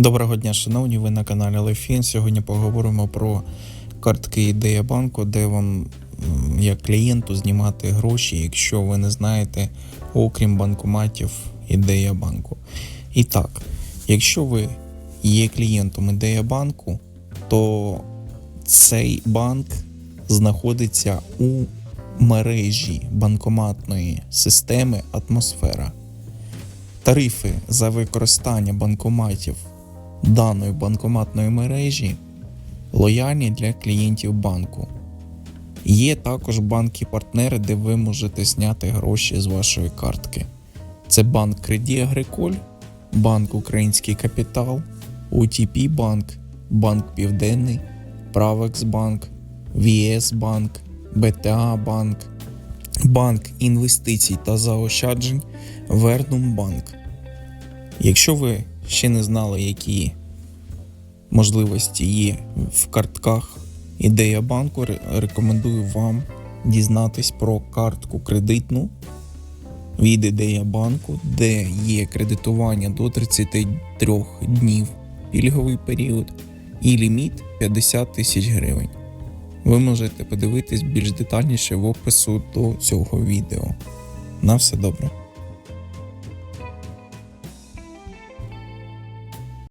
Доброго дня, шановні, ви на каналі Лефін. Сьогодні поговоримо про картки ідея банку, де вам як клієнту знімати гроші, якщо ви не знаєте, окрім банкоматів ідея банку. І так, якщо ви є клієнтом ідея банку, то цей банк знаходиться у мережі банкоматної системи Атмосфера. Тарифи за використання банкоматів даної банкоматної мережі лояльні для клієнтів банку. Є також банки-партнери, де ви можете зняти гроші з вашої картки. Це банк Креді Агриколь, Банк Український Капітал, OTP Банк, Банк Південний, Правекс Банк, ВІС Банк, БТА Банк, Банк інвестицій та заощаджень, Вернум Банк. Якщо ви ще не знали, які можливості є в картках ідея банку, рекомендую вам дізнатись про картку кредитну від ідея банку, де є кредитування до 33 днів пільговий період і ліміт 50 тисяч гривень. Ви можете подивитись більш детальніше в опису до цього відео. На все добре.